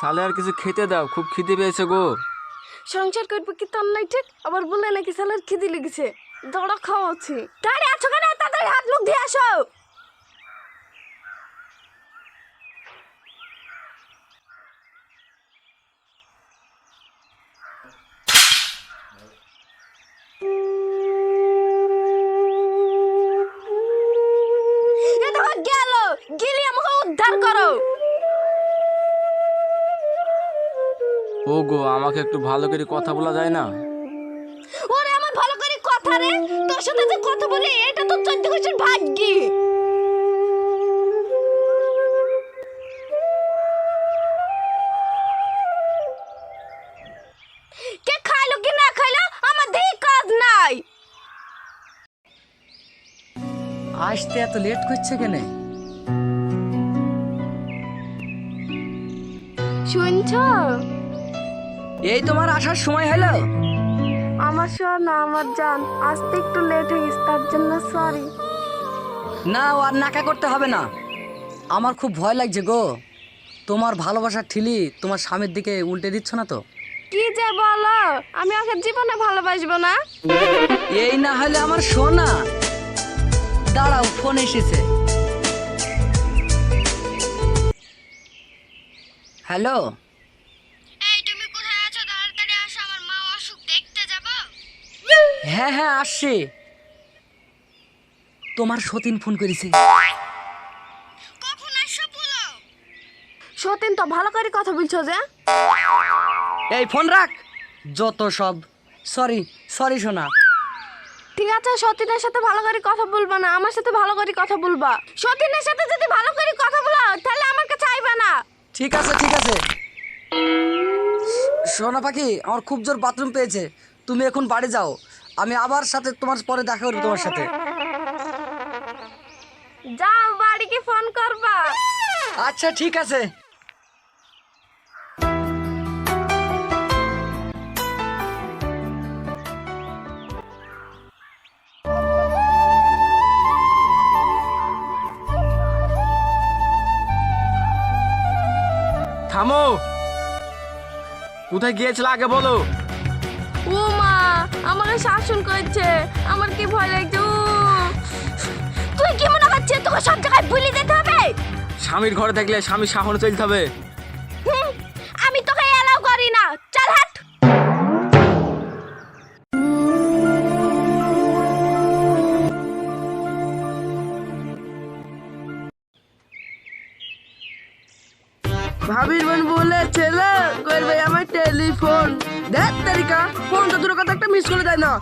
সালে আর কিছু খেতে দাও, খুব খিদে পেয়েছে গো। সংসার করব কি তার নাই ঠিক? আবার বলে নাকি সালের খিদি লেগেছে। দড়া, খাওয়াচ্ছি। দাঁড়িয়ে আছো কেন? হাত মুখ দিয়ে আসো। আমাকে একটু ভালো করে কথা বলা যায় না? ওরে আমার ভালো করে কথা রে। তোর সাথে যে কথা বলি এটা তো চোদ্দ কোষের ভাগ্যি। কে খাইলো কি না খাইলো আমার দেহে কাজ নাই। আসতে এত লেট করছে কেন? শুনছো? এই তোমার আসার সময় হলো? আমার শোন আমার জান। আসতে একটু লেট হয়ে গেছে তার জন্য সরি না ও আর নাকা করতে হবে না। আমার খুব ভয় লাগছে গো। তোমার ভালোবাসার ঠিলি তোমার স্বামীর দিকে উল্টে দিচ্ছ না তো? কি যে বলো আমি ওকে জীবনে ভালোবাসবো না। এই না হলে আমার সোনা। দাঁড়াও ফোন এসেছে। হ্যালো এই তুমি কোথায় আছো তাড়াতাড়ি আসো আমার মা অসুখ দেখতে যাব হ্যাঁ হ্যাঁ আসছি। তোমার সতীন ফোন করেছে। কখন আসছো বলো? সতীন তো ভালো করে কথা বলছো যে। এই ফোন রাখ। যত সব। সরি সরি সোনা ঠিক আছে সতীনের সাথে ভালো করে কথা বলবা না। আমার সাথে ভালো করে কথা বলবা। সতীনের সাথে যদি ভালো করে কথা বলো তাহলে আমার কাছে আইবা না। ঠিক আছে ঠিক আছে। সোনা পাখি আমার খুব জোর বাথরুম পেয়েছে। তুমি এখন বাড়ি যাও। আমি আবার সাথে তোমার পরে দেখা করব তোমার সাথে। যাও বাড়ি কি ফোন করবা। আচ্ছা ঠিক আছে। থামো। কোথায় গিয়েছিল আগে বলো? আমাকে শাসন করছে। আমার কি ভয় লাগছে? তুই কি মনে করছিস তোকে সব জায়গায় ভুলে দিতে হবে? স্বামীর ঘরে থাকলে স্বামী শাসন চলতে হবে। আমি তোকে এলাও করি না। চল হাট। ভাবির বোন বলেছিল করবে আমার টেলিফোন তারিকা, ফোনটা দুটো কথা একটা মিস করে দেয় না।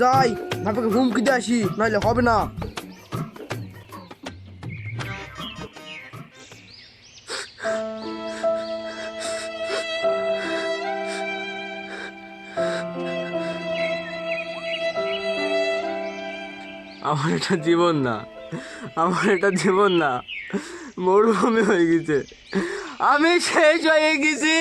যাই ভাবিকে হুমকি দিয়ে আসি, নাহলে হবে না। আমার এটা জীবন না। আমার এটা জীবন না। মরুভূমি হয়ে গেছে। আমি শেষ হয়ে গেছি।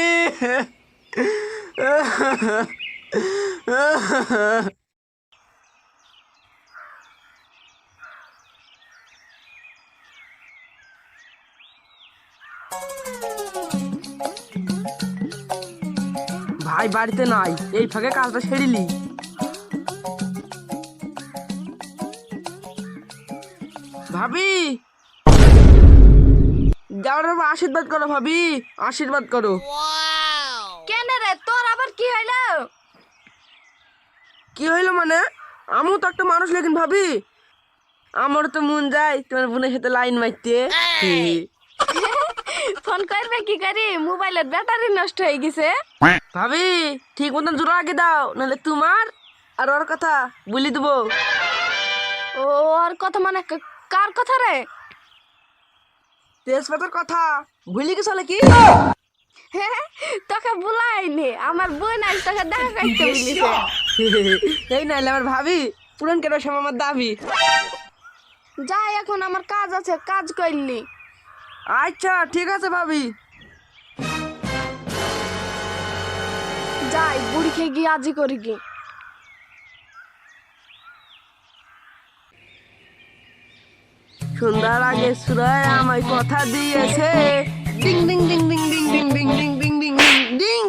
ভাই বাড়িতে নাই। এই ফাঁকে কাজটা সেরিলি ভাবি! যাওয়ার আশীর্বাদ করো ভাবি। আশীর্বাদ করো কেন রে তোর আবার কি হইল কি হইল মানে? আমিও তো একটা মানুষ লেকিন ভাবি। আমার তো মন যায় তোমার বোনের সাথে লাইন মারতে। ফোন করবে কি করি? মোবাইলের ব্যাটারি নষ্ট হয়ে গেছে। ভাবি ঠিক মতন জোড়া আগে দাও নাহলে তোমার আর ওর কথা বলি দেবো। ও ওর কথা মানে কার কথা রে? তেজপাতার কথা। ভুলি কি চলে কি তোকে বুলাইনি আমার বোন আজ তোকে দেখা করতে বলিছে। এই নাইলে আমার ভাবি পুরন কেন সময় আমার দাবি যাই এখন আমার কাজ আছে কাজ করলি আচ্ছা ঠিক আছে ভাবি যাই বুড়ি খেয়ে গিয়ে আজি করি কি সন্ধ্যার আগে সুরায় আমায় কথা দিয়েছে ding ding ding ding ding ding ding ding ding ding ding ding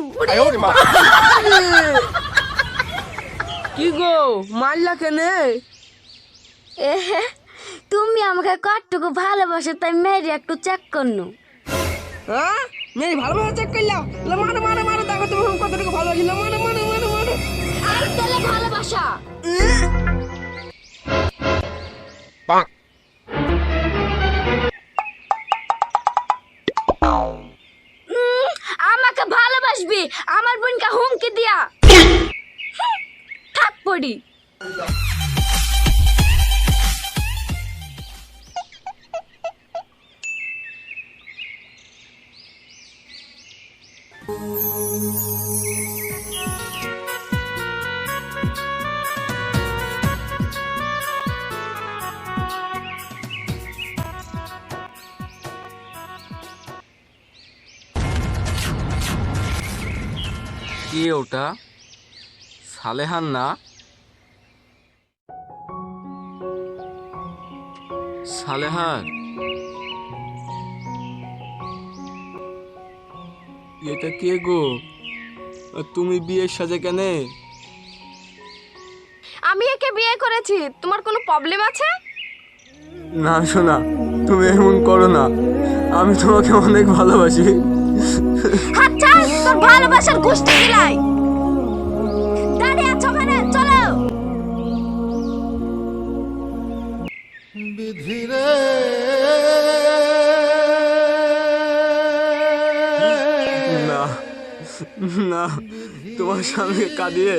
গো মারলা কেনে? তুমি আমাকে কতটুকু ভালোবাসো তাই মেরে একটু চেক করনু। হ্যাঁ? মেয়ে ভালোভাবে চেক করলা? লে মারো মারো মারো দেখো তুমি কতটুকু ভালোবাসি। মারো মারো মারো মারো। আর তাহলে ভালোবাসা? উম, আমাকে ভালোবাসবি? আমার বোনকে হুমকি দিয়া। পড়ি কে ওটা? সালেহান না? সালেহান। এটা কে গো? তুমি বিয়ের সাজে কেনে? আমি একে বিয়ে করেছি। তোমার কোনো প্রবলেম আছে? না শোনা তুমি এমন করো না। আমি তোমাকে অনেক ভালোবাসি। আচ্ছা তোর ভালোবাসার গোষ্ঠী দিলাই না না তোমার স্বামীকে কাঁদিয়ে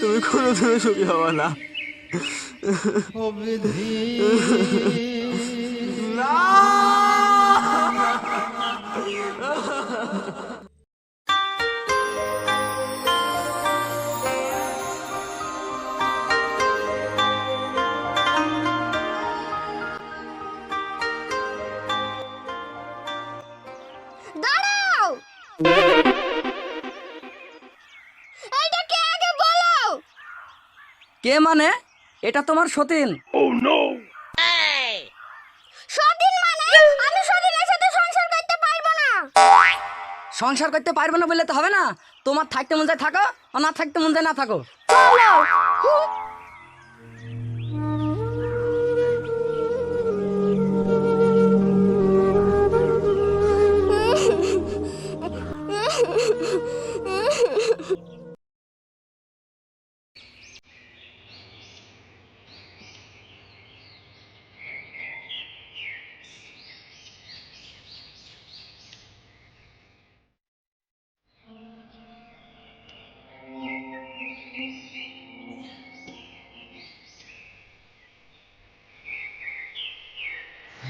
তুমি কোনো দিনও সুখী হবা না। দাঁড়াও কে মানে? এটা তোমার সতীন। স্বাধীন মানে? আমি সতীনের সাথে সংসার করতে পারব না। সংসার করতে পারব না বললে তো হবে না। তোমার থাকতে মন যায় থাকো আর না থাকতে মন যায় না থাকো। চলো।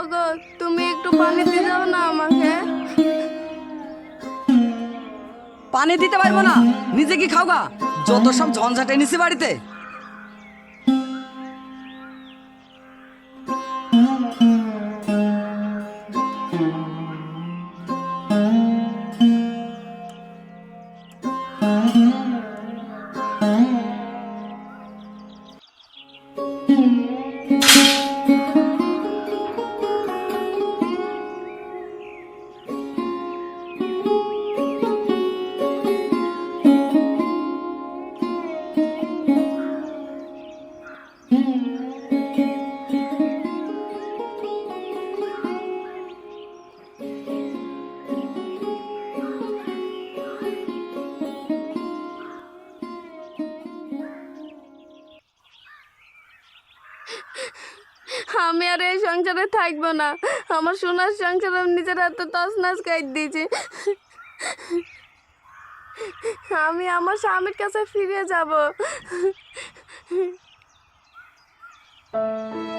ওগো, তুমি একটু পানি দিয়ে দাও না আমাকে। পানি দিতে পারব না। নিজে কি খাওগা? যত সব ঝঞ্ঝাটে নিছি বাড়িতে। আমি আর এই সংসারে থাকব না। আমার সোনার সংসার নিজের হাতে তছনাছ খাই দিয়েছি। আমি আমার স্বামীর কাছে ফিরে যাব। Música